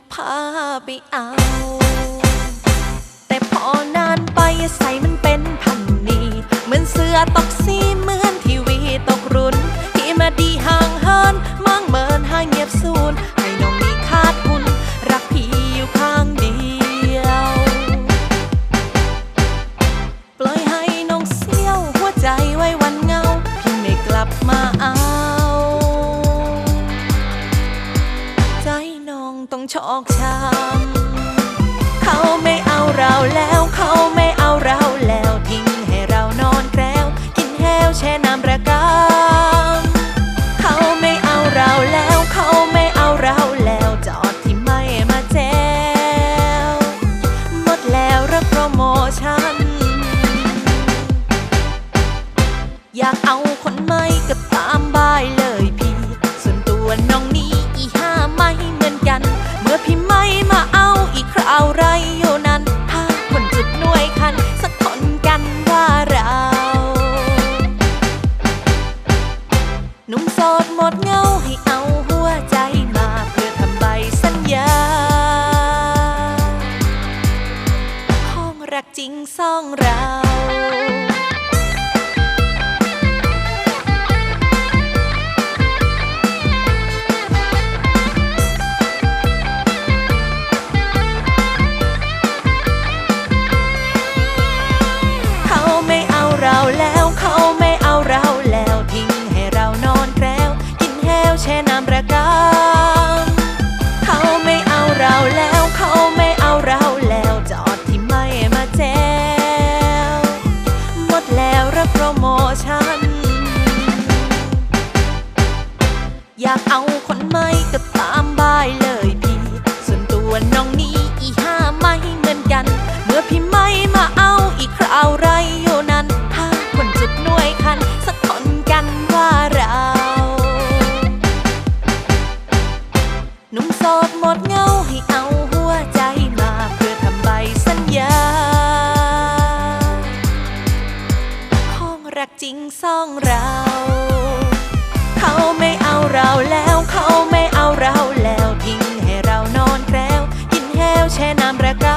ก็พาไปเอา แต่พอนานไปใส่มันเป็นพันนีเหมือนเสื้อตอกสี ต้องชอกช้ำเขาไม่เอาเราแล้วเขาไม่เอาเราแล้วทิ้งให้เรานอนแกล้วกินแห้วแช่น้ำระกำเขาไม่เอาเราแล้วเขาไม่เอาเราแล้วจอดที่ไม่มาแจวหมดแล้วรักโปรโมชั่นอยากเอา จริงสองเราเขาไม่เอาเราแล้วเขาไม่เอาเราแล้วทิ้งให้เรานอนแกล้วกินแห้วแช่น้ำระกำ อยากเอาคนใหม่ก็ตามบายเลยพี่ ส่วนตัวน้องนี้อีห้าไม่เหมือนกัน เมื่อพี่ไม่มาเอาอีกคราวไรอยู่นั้นถ้าคนจุดหน่วยคัน สักคนกันว่าเราหนุ่มโสดหมดเงาให้เอาหัวใจมาเพื่อทำใบสัญญาของรักจริงสองเรา เราแล้วเขาไม่เอาเราแล้วทิ้งให้เรานอนแกล้วกินแห้วแช่น้ำระก